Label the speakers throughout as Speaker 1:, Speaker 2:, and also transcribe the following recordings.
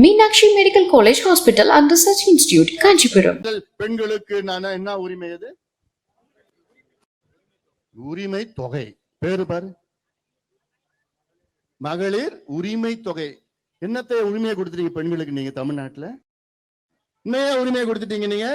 Speaker 1: Meenakshi medical college hospital and research institute
Speaker 2: Kanchipuram. பெண்களுக்கு நான் என்ன உரிமை அது? உரிமை தொகை. பேரு பாரு. மகளிர் உரிமை தொகை. என்னத்தை உரிமையை கொடுத்துட்டீங்க பெண்களுக்கு நீங்க தமிழ்நாட்டுல? உண்மையா உரிமையை கொடுத்துட்டீங்க நீங்க?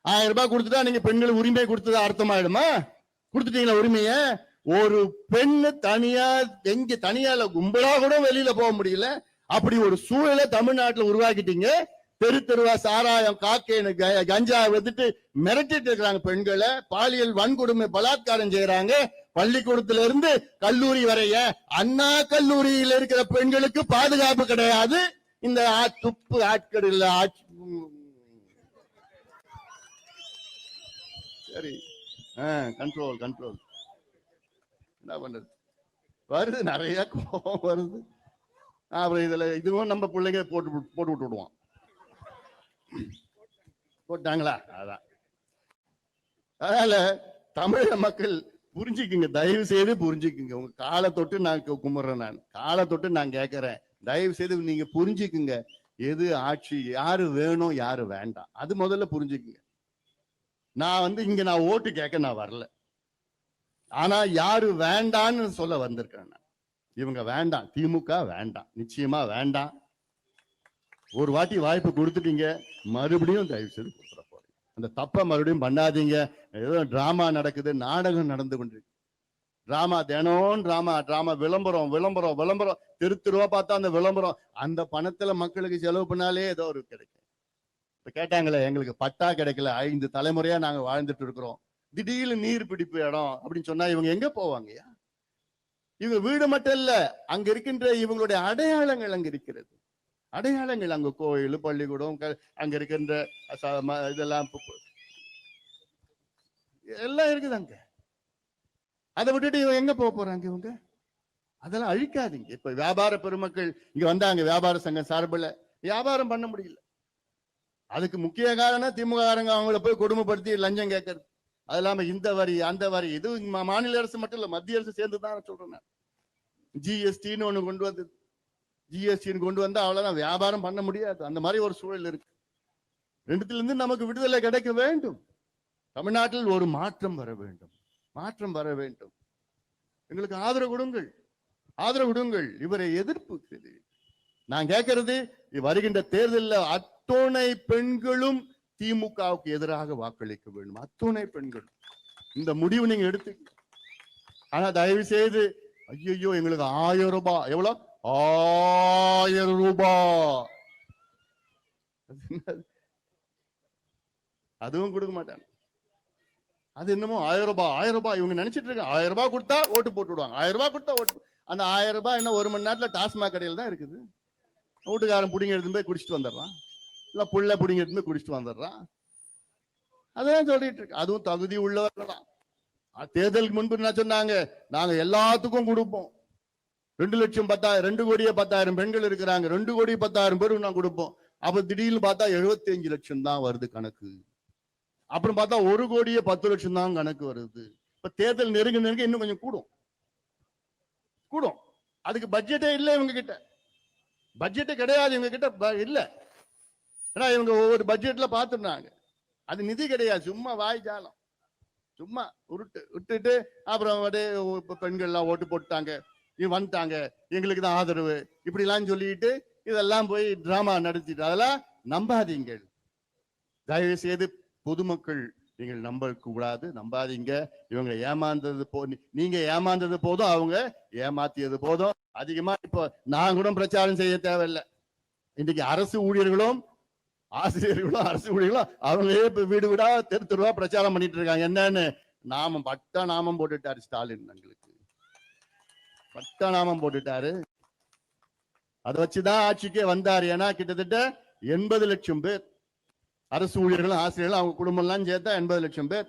Speaker 2: ஆயிரம் ரூபாய் கொடுத்துட்டா நீங்க பெண்களுக்கு உரிமை கொடுத்ததா அர்த்தமாயிடுமா? கொடுத்துட்டீங்களா உரிமைய? ஒரு பெண்ணு தனியா எங்க தனியா கும்பலா கூட வெளியில போக முடியல. அப்படி ஒரு சூழலை தமிழ்நாட்டில் உருவாக்கிட்டீங்க. தெரு தெருவா சாராயம் காக்கேன்னு கஞ்சா வந்துட்டு மிரட்டிட்டு இருக்கிறாங்க பெண்களை. பாலியல் வன்கொடுமை பலாத்காரம் செய்யறாங்க. பள்ளிக்கூடத்துல இருந்து கல்லூரி வரைய அண்ணா கல்லூரியில் இருக்கிற பெண்களுக்கு பாதுகாப்பு கிடையாது. இந்த ஆ- துப்பு ஆட்களில் ஆட்சி சரி. கண்ட்ரோல் கண்ட்ரோல் என்ன பண்றது? வருது நிறைய கோபம் வருது. அப்புறம் இதுல இதுவும் நம்ம பிள்ளைங்க போட்டு போட்டு விட்டு விடுவான் போட்டாங்களா? அதான். அதனால தமிழக மக்கள் புரிஞ்சுக்குங்க தயவு செய்து புரிஞ்சுக்குங்க. உங்க காலை தொட்டு நான் கும்பிட்றேன் கும்பிடுறேன் நான். காலை தொட்டு நான் கேட்கறேன் தயவு செய்து நீங்க புரிஞ்சுக்குங்க. எது ஆட்சி யாரு வேணும் யாரு வேண்டாம். அது முதல்ல புரிஞ்சுக்குங்க. நான் வந்து இங்க நான் ஓட்டு கேட்க நான் வரல. ஆனா யாரு வேண்டான்னு சொல்ல வந்திருக்கேன் நான். இவங்க வேண்டாம். திமுக வேண்டாம். நிச்சயமா வேண்டாம். ஒரு வாட்டி வாய்ப்பு கொடுத்துட்டீங்க. மறுபடியும் தயவு செய்து கொடுத்துட போறீங்க. அந்த தப்பை மறுபடியும் பண்ணாதீங்க. ஏதோ டிராமா நடக்குது. நாடகம் நடந்து கொண்டிருக்கு. டிராமா தினம் டிராமா டிராமா விளம்பரம் விளம்பரம் விளம்பரம். தெரு தெருவா பார்த்தா அந்த விளம்பரம். அந்த பணத்துல மக்களுக்கு செலவு பண்ணாலே ஏதோ ஒரு கிடைக்கும். இப்ப கேட்டாங்களே எங்களுக்கு பட்டா கிடைக்கல. ஐந்து தலைமுறையா நாங்க வாழ்ந்துட்டு இருக்கிறோம். திடீர்னு நீர் பிடிப்பு இடம் அப்படின்னு சொன்னா இவங்க எங்க போவாங்கயா இவங்க வீடு மட்டும் இல்ல அங்க இருக்கின்ற இவங்களுடைய அடையாளங்கள் அங்க இருக்கிறது. அடையாளங்கள் அங்க கோயில் பள்ளிக்கூடம் அங்க இருக்கின்ற ச- ம- இதெல்லாம் எல்லாம் இருக்குது அங்க. அதை விட்டுட்டு இவங்க எங்க போக போறாங்க இவங்க? அதெல்லாம் அழிக்காதீங்க. இப்ப வியாபார பெருமக்கள் இங்க வந்தாங்க வியாபார சங்கம் சார்பில். வியாபாரம் பண்ண முடியல. அதுக்கு முக்கிய காரணம் திமுக காரங்க அவங்கள போய் கொடுமைப்படுத்தி லஞ்சம் கேட்கறது. அது இல்லாம இந்த வரி அந்த வரி இது மாநில அரசு மட்டும் இல்ல மத்திய அரசு சேர்ந்து தான் சொல்றேன் நான். ஜிஎஸ்டின்னு ஒன்று கொண்டு வந்து ஜிஎஸ்டின்னு கொண்டு வந்தா அவ்வளவுதான். வியாபாரம் பண்ண முடியாது. அந்த மாதிரி ஒரு சூழல் இருக்கு. ரெண்டுத்துல இருந்து நமக்கு விடுதலை கிடைக்க வேண்டும். தமிழ்நாட்டில் ஒரு மாற்றம் வர வேண்டும். மாற்றம் வர வேண்டும். எங்களுக்கு ஆதரவு கொடுங்கள். ஆதரவு கொடுங்கள். இவரை எதிர்ப்பு நான் கேட்கறது வருகின்ற தேர்தலில் அத்துணை பெண்களும் திமுகவுக்கு எதிராக வாக்களிக்க வேண்டும். அத்துணை பெண்களும். இந்த முடிவு நீங்க எடுத்து ஆனா தயவு செய்து ஐயோ எங்களுக்கு ஆயிரம் ரூபாய் எவ்வளவு ஆயிரம் ரூபாய் அதுவும் கொடுக்க மாட்டாங்க. அது என்னமோ ஆயிரம் ரூபாய் ஆயிரம் ரூபாய் இவங்க நினைச்சிட்டு இருக்காங்க ஆயிரம் ரூபாய் கொடுத்தா ஓட்டு போட்டு விடுவாங்க ஆயிரம் ரூபாய் கொடுத்தா ஓட்டு அந்த ஆயிரம் ரூபாய் என்ன ஒரு மணி நேரத்துல டாஸ்மாக் கடையில் தான் இருக்குது. வீட்டுக்காரன் பிடிங்க எடுத்து போய் குடிச்சிட்டு வந்துடுறான். இல்ல புள்ள பிடிங்க எடுத்து போய் குடிச்சிட்டு வந்துடுறான். அதான் சொல்லிட்டு இருக்கு. அதுவும் தகுதி உள்ளவர்கள் தான் தேர்தலுக்கு முன்பு என்ன சொன்னாங்க? நாங்க எல்லாத்துக்கும் கொடுப்போம். ரெண்டு லட்சம் பத்தாயிரம் ரெண்டு கோடியே பத்தாயிரம் பெண்கள் இருக்கிறாங்க. ரெண்டு கோடி பத்தாயிரம் பேருக்கு நான் கொடுப்போம். அப்ப திடீர்னு பார்த்தா 75 லட்சம் தான் வருது கணக்கு. அப்புறம் பார்த்தா ஒரு கோடியே பத்து லட்சம் தான் கணக்கு வருது. இப்ப தேர்தல் நெருங்க நெருங்க இன்னும் கொஞ்சம் கூடும். கூடும். அதுக்கு பட்ஜெட்டே இல்லை இவங்க கிட்ட பட்ஜெட்டே கிடையாது இவங்க கிட்ட ப- இல்ல. ஏன்னா இவங்க ஒவ்வொரு பட்ஜெட்ல பார்த்துருந்தாங்க அது நிதி கிடையாது. சும்மா வாய் ஜாலம். சும்மா உருட்டு விட்டுட்டு அப்புறம் அப்படியே பெண்கள் பெண்கள்லாம் ஓட்டு போட்டாங்க. வந்துட்டாங்க. எங்களுக்கு தான் ஆதரவு. இப்படி எல்லாம் சொல்லிட்டு இதெல்லாம் போய் டிராமா நடத்திட்டு அதெல்லாம் நம்பாதீங்கள் தயவு செய்து பொதுமக்கள் நீங்கள் நம்ப கூடாது. நம்பாதீங்க. இவங்க ஏமாந்தது போ நீங்க ஏமாந்தது போதும் அவங்க ஏமாத்தியது போதும். அதிகமா இப்போ நான் கூட பிரச்சாரம் செய்ய தேவையில்லை. இன்னைக்கு அரசு ஊழியர்களும் ஆசிரியர்களும் அரசு ஊழியர்களும் அவங்களே இப்ப வீடு வீடா தெரு தெருவா பிரச்சாரம் பண்ணிட்டு இருக்காங்க. என்னன்னு? நாமம் பட்ட நாமம் போட்டுட்டாரு ஸ்டாலின் எங்களுக்கு. பட்ட நாமம் போட்டுட்டாரு. அதை வச்சுதான் ஆட்சிக்கே வந்தாரு. ஏன்னா கிட்டத்தட்ட எண்பது லட்சம் பேர் அரசு ஊழியர்களும் ஆசிரியர்களும் அவங்க குடும்பம்லாம் சேர்த்தா எண்பது லட்சம் பேர்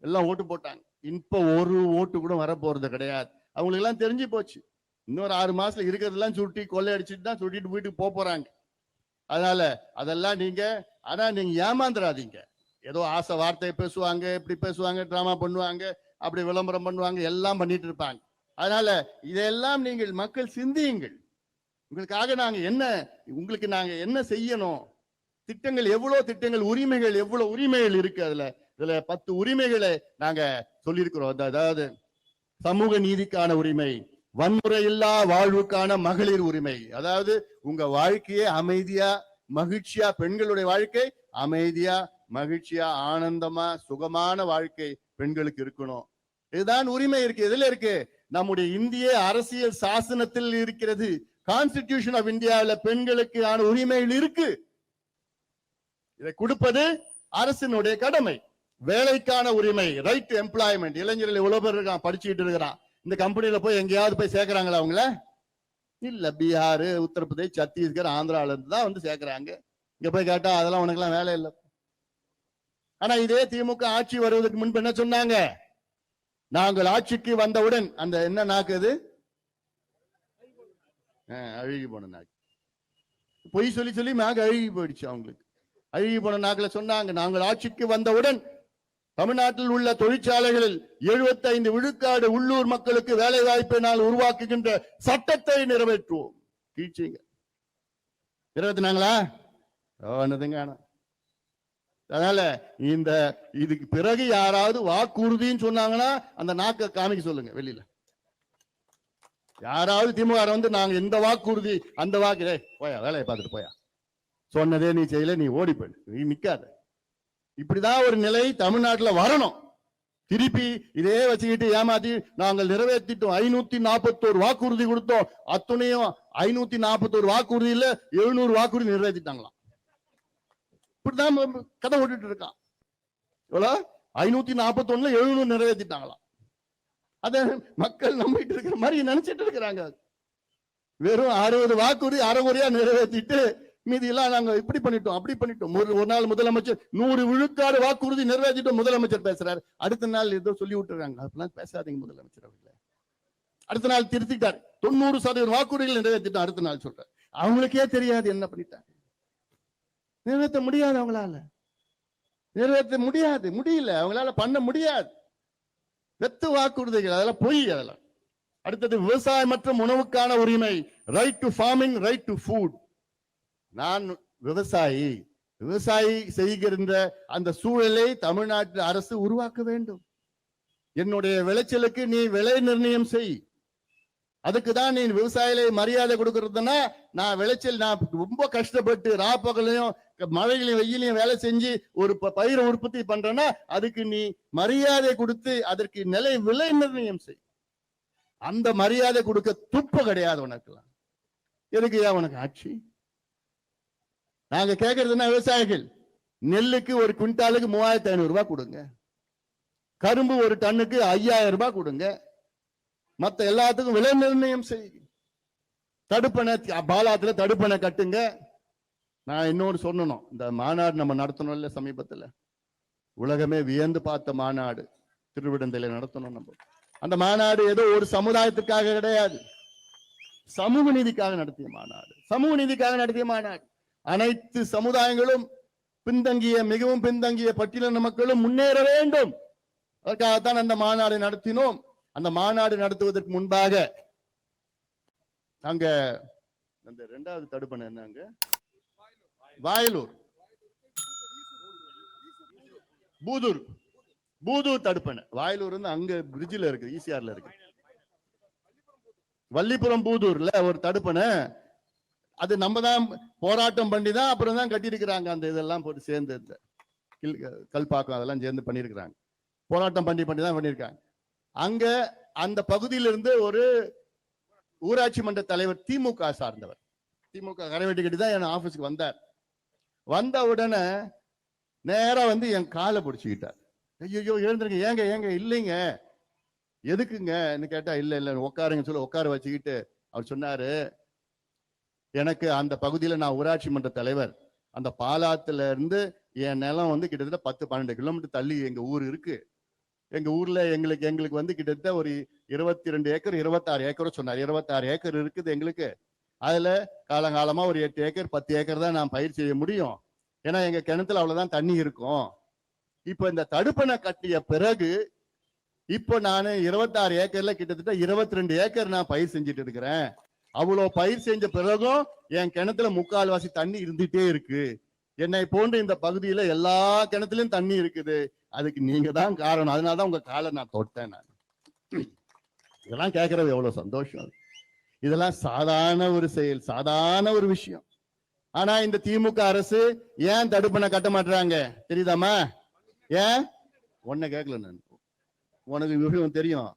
Speaker 2: எல்லாம் ஓட்டு போட்டாங்க. இப்ப ஒரு ஓட்டு கூட வரப்போறது கிடையாது. அவங்களுக்கு எல்லாம் தெரிஞ்சு போச்சு. இன்னொரு ஆறு மாசத்துல இருக்கிறதெல்லாம் சுட்டி கொள்ளையடிச்சிட்டு தான் சுட்டிட்டு வீட்டுக்கு போக போறாங்க. அதனால அதெல்லாம் நீங்க ஆனா நீங்க ஏமாந்துடாதீங்க ஏதோ ஆசை வார்த்தை பேசுவாங்க இப்படி பேசுவாங்க டிராமா பண்ணுவாங்க அப்படி விளம்பரம் பண்ணுவாங்க எல்லாம் பண்ணிட்டு இருப்பாங்க. அதனால இதெல்லாம் நீங்கள் மக்கள் சிந்தியுங்கள். உங்களுக்காக நாங்க என்ன உங்களுக்கு நாங்க என்ன செய்யணும்? திட்டங்கள் எவ்வளவு திட்டங்கள் உரிமைகள் எவ்வளவு உரிமைகள் இருக்கு அதுல? இதுல பத்து உரிமைகளை நாங்க சொல்லியிருக்கிறோம். அதாவது சமூக நீதிக்கான உரிமை வன்முறை இல்லா வாழ்வுக்கான மகளிர் உரிமை. அதாவது உங்க வாழ்க்கையே அமைதியா மகிழ்ச்சியா பெண்களுடைய வாழ்க்கை அமைதியா மகிழ்ச்சியா ஆனந்தமா சுகமான வாழ்க்கை பெண்களுக்கு இருக்கணும். இதுதான் உரிமை இருக்கு. எதுல இருக்கு? நம்முடைய இந்திய அரசியல் சாசனத்தில் இருக்கிறது. கான்ஸ்டிடியூஷன் ஆஃப் இந்தியாவில் பெண்களுக்கான உரிமைகள் இருக்கு. இதை கொடுப்பது அரசினுடைய கடமை. வேலைக்கான உரிமை ரைட் டு எம்ப்ளாய்மெண்ட் இளைஞர்கள் உழவர் பேர் இருக்கான் படிச்சுட்டு இருக்கிறான். இந்த கம்பெனியில போய் எங்கேயாவது போய் சேர்க்கறாங்களா அவங்கள? இல்ல. பீகார் உத்தரப்பிரதேஷ் சத்தீஸ்கர் ஆந்திரால இருந்து தான் வந்து சேர்க்கறாங்க. இங்க போய் கேட்டா அதெல்லாம் உனக்குலாம் வேலை இல்லை. ஆனா இதே திமுக ஆட்சி வருவதற்கு முன்பு என்ன சொன்னாங்க? நாங்கள் ஆட்சிக்கு வந்தவுடன் அந்த என்ன நாக்கு அது? அழுகி போன நாக்கு. பொய் சொல்லி சொல்லி நாக்கு அழுகி போயிடுச்சு அவங்களுக்கு. அழுகி போன நாக்குல சொன்னாங்க நாங்கள் ஆட்சிக்கு வந்தவுடன் தமிழ்நாட்டில் உள்ள தொழிற்சாலைகளில் 75 விழுக்காடு உள்ளூர் மக்களுக்கு வேலை வாய்ப்பை நான் உருவாக்குகின்ற சட்டத்தை நிறைவேற்றுவோம். கீழ்ச்சிங்க. நிறைவேற்றினாங்களா ஒன்னதுங்க அதனால இந்த இதுக்கு பிறகு யாராவது வாக்குறுதின்னு சொன்னாங்கன்னா அந்த நாக்கை காமிக்க சொல்லுங்க வெளியில. யாராவது திமுக வந்து நாங்க இந்த வாக்குறுதி அந்த வாக்கு போயா வேலையை பார்த்துட்டு போயா. சொன்னதே நீ செய்யல நீ ஓடி போயிடு. நீ நிக்காத. இப்படிதான் ஒரு நிலை தமிழ்நாட்டுல வரணும். திருப்பி இதே வச்சுக்கிட்டு ஏமாத்தி நாங்கள் நிறைவேற்றிட்டோம். ஐநூத்தி நாற்பத்தோரு வாக்குறுதி கொடுத்தோம். அத்துணையும் ஐநூத்தி நாற்பத்தோரு வாக்குறுதியில எழுநூறு வாக்குறுதி நிறைவேற்றிட்டாங்களாம். இப்படிதான் கதை விட்டுட்டு இருக்கான். எவ்வளவு ஐநூத்தி நாற்பத்தொன்னு எழுநூறு நிறைவேற்றிட்டாங்களாம். அத மக்கள் நம்பிட்டு இருக்கிற மாதிரி நினைச்சிட்டு இருக்கிறாங்க. வெறும் அறுபது வாக்குறுதி அறகுறையா நிறைவேற்றிட்டு மீதி எல்லாம் நாங்க இப்படி பண்ணிட்டோம் அப்படி பண்ணிட்டோம். ஒரு ஒரு நாள் முதலமைச்சர் நூறு விழுக்காடு வாக்குறுதி நிறைவேற்றிட்டோம் முதலமைச்சர் பேசுறாரு. அடுத்த நாள் ஏதோ சொல்லி விட்டுறாங்க. அப்பெல்லாம் பேசாதீங்க முதலமைச்சர் அவர்களே. அடுத்த நாள் திருத்திட்டார். தொண்ணூறு சதவீதம் வாக்குறுதிகள் நிறைவேற்றிட்டோம் அடுத்த நாள் சொல்றாரு. அவங்களுக்கே தெரியாது என்ன பண்ணிட்டாங்க. நிறைவேற்ற முடியாது அவங்களால. நிறைவேற்ற முடியாது முடியல. அவங்களால பண்ண முடியாது. வெத்து வாக்குறுதிகள் அதெல்லாம் பொய் அதெல்லாம். அடுத்தது விவசாயம் மற்றும் உணவுக்கான உரிமை. Right to farming right to food நான் விவசாயி. விவசாயி செய்கின்ற அந்த சூழலை தமிழ்நாட்டு அரசு உருவாக்க வேண்டும். என்னுடைய விளைச்சலுக்கு நீ விலை நிர்ணயம் செய். அதுக்கு தான் நீ விவசாயிகளை மரியாதை கொடுக்கறதுன்னா நான் விளைச்சல் நான் ரொம்ப கஷ்டப்பட்டு ராப்பகலையும் மழையிலையும் வெயிலையும் வேலை செஞ்சு ஒரு ப- பயிரை உற்பத்தி பண்றேன்னா அதுக்கு நீ மரியாதை கொடுத்து அதற்கு நிலை விலை நிர்ணயம் செய். அந்த மரியாதை கொடுக்க துப்பு கிடையாது உனக்குலாம் எதுக்கு ஏன் உனக்கு ஆட்சி? நாங்க கேட்கறதுன்னா விவசாயிகள். நெல்லுக்கு ஒரு குவிண்டாலுக்கு மூவாயிரத்தி ஐநூறு ரூபாய் கொடுங்க. கரும்பு ஒரு டன்னுக்கு ஐயாயிரம் ரூபாய் கொடுங்க. மத்த எல்லாத்துக்கும் விலை நிர்ணயம் செய். தடுப்பணை பாலாத்துல தடுப்பணை கட்டுங்க. நான் இன்னொரு சொல்லணும். இந்த மாநாடு நம்ம நடத்தணும்ல சமீபத்தில். உலகமே வியந்து பார்த்த மாநாடு. திருவிடந்தையில நடத்தணும் நம்ம. அந்த மாநாடு ஏதோ ஒரு சமுதாயத்துக்காக கிடையாது. சமூக நீதிக்காக நடத்திய மாநாடு. சமூக நீதிக்காக நடத்திய மாநாடு. அனைத்து சமுதாயங்களும் பின்தங்கிய மிகவும் பின்தங்கிய பட்டியலின மக்களும் முன்னேற வேண்டும். அதற்காகத்தான் அந்த மாநாடு நடத்தினோம். அந்த மாநாடு நடத்துவதற்கு முன்பாக அங்க அந்த ரெண்டாவது தடுப்பணை என்னங்க வாயலூர். பூதூர். பூதூர் தடுப்பணை. வாயலூர் வந்து அங்க பிரிட்ஜில் இருக்கு ஈசிஆர்ல இருக்கு. வள்ளிபுரம் பூதூர்ல ஒரு தடுப்பணை. அது நம்ம தான் போராட்டம் பண்ணி தான் அப்புறம் தான் கட்டியிருக்கிறாங்க. அந்த இதெல்லாம் போட்டு சேர்ந்து இந்த கில்- கல்பாக்கம் அதெல்லாம் சேர்ந்து பண்ணியிருக்கிறாங்க. போராட்டம் பண்ணி பண்ணி தான் பண்ணியிருக்காங்க. அங்க அந்த பகுதியிலிருந்து ஒரு ஊராட்சி மன்ற தலைவர் திமுக சார்ந்தவர். திமுக கரைவெட்டி கட்டி தான் என் ஆஃபீஸ்க்கு வந்தார். வந்த உடனே நேராக வந்து என் காலை பிடிச்சிக்கிட்டார். ஐயோ எழுந்துருங்க. ஏங்க ஏங்க இல்லைங்க. எதுக்குங்கன்னு கேட்டால் இல்லை இல்லை உட்காருங்க சொல்லி உட்கார வச்சுக்கிட்டு அவர் சொன்னார். எனக்கு அந்த பகுதியில் நான் ஊராட்சி மன்ற தலைவர். அந்த பாலாத்துல இருந்து என் நிலம் வந்து கிட்டத்தட்ட பத்து பன்னெண்டு கிலோமீட்டர் தள்ளி எங்க ஊர் இருக்கு. எங்க ஊர்ல எங்களுக்கு எங்களுக்கு வந்து கிட்டத்தட்ட ஒரு இருபத்தி ரெண்டு ஏக்கர் இருபத்தாறு ஏக்கர் சொன்னார். இருபத்தாறு ஏக்கர் இருக்குது எங்களுக்கு. அதுல காலங்காலமா ஒரு எட்டு ஏக்கர் பத்து ஏக்கர் தான் நான் பயிர் செய்ய முடியும். ஏன்னா எங்க கிணத்துல அவ்வளவுதான் தண்ணி இருக்கும். இப்ப இந்த தடுப்பணை கட்டிய பிறகு இப்போ நான் இருபத்தாறு ஏக்கர்ல கிட்டத்தட்ட இருபத்தி ரெண்டு ஏக்கர் நான் பயிர் செஞ்சுட்டு இருக்கிறேன். அவ்வளோ பயிர் செஞ்ச பிறகும் என் கிணத்துல முக்கால்வாசி தண்ணி இருந்துட்டே இருக்கு. என்னை போன்ற இந்த பகுதியில எல்லா கிணத்துலயும் தண்ணி இருக்குது. அதுக்கு நீங்க தான் காரணம். அதனாலதான் உங்க காலை நான் தொட்டேன் நான். இதெல்லாம் கேட்கறது எவ்வளவு சந்தோஷம் இதெல்லாம் சாதாரண ஒரு செயல் சாதாரண ஒரு விஷயம். ஆனா இந்த திமுக அரசு ஏன் தடுப்பணை கட்ட மாட்டாங்க தெரியுதாமா ஏன்? உன்னை கேட்கல நான். உனக்கு விஷயம் தெரியும்.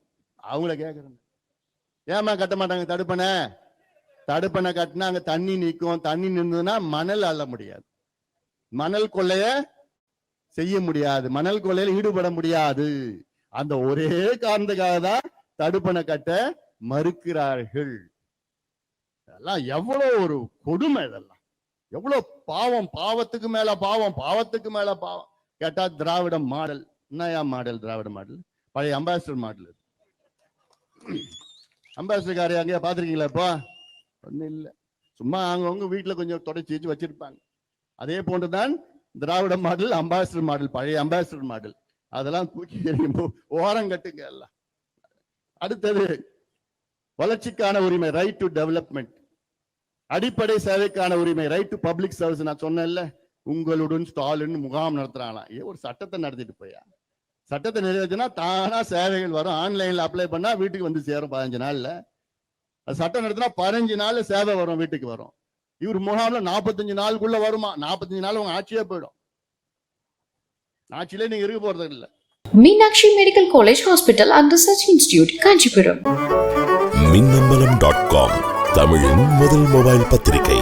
Speaker 2: அவங்கள கேட்கறேன். ஏமா கட்ட மாட்டாங்க தடுப்பணை? தடுப்பணை கட்டினா அங்க தண்ணி நிற்கும் தண்ணி நின்றதுன்னா மணல் அள்ள முடியாது. மணல் கொள்ளைய செய்ய முடியாது. மணல் கொள்ளையில ஈடுபட முடியாது. அந்த ஒரே காரணத்துக்காக தான் தடுப்பணை கட்ட மறுக்கிறார்கள். இதெல்லாம் எவ்வளவு ஒரு கொடுமை இதெல்லாம். எவ்வளவு பாவம். பாவத்துக்கு மேல பாவம். பாவத்துக்கு மேல பாவம். கேட்டா திராவிட மாடல். என்னையா மாடல்? திராவிட மாடல். பழைய அம்பாசிடர் மாடல் அம்பாசிடர் காரை அங்கேயா பாத்திருக்கீங்களா இப்போ? ஒன்றும் இல்லை. சும்மா அவங்கவுங்க வீட்டில் கொஞ்சம் தொடச்சி வச்சு வச்சிருப்பாங்க. அதே போன்று தான் திராவிட மாடல் அம்பாசிடர் மாடல் பழைய அம்பாசிடர் மாடல். அதெல்லாம் தூக்கி எறியும். ஓரம் கட்டுங்க எல்லாம். அடுத்தது வளர்ச்சிக்கான உரிமை ரைட் டு டெவலப்மெண்ட் அடிப்படை சேவைக்கான உரிமை ரைட் டு பப்ளிக் சர்வீஸ் நான் சொன்னேன்ல உங்களுடன் ஸ்டாலின் முகாம் நடத்துறாங்களாம் ஏ ஒரு சட்டத்தை நடத்திட்டு போயா? சட்டத்தை நிறைவேற்றினா தானா சேவைகள் வரும். ஆன்லைன்ல அப்ளை பண்ணா வீட்டுக்கு வந்து சேரும் பதினஞ்சு நாள்ல. அது சட்டம் நடத்தினா பதினஞ்சு நாள்ல சேவை வரும் வீட்டுக்கு வரும். இவர் முகாம்ல நாற்பத்தஞ்சு நாளுக்குள்ள வருமா? நாற்பத்தஞ்சு நாள் உங்க ஆட்சியே போயிடும். ஆட்சியிலே நீங்க இருக்க போறது இல்ல.
Speaker 1: Meenakshi Medical College Hospital and Research Institute, Kanchipuram.
Speaker 3: Minnambalam dot com தமிழின் முதல் மொபைல் பத்திரிகை.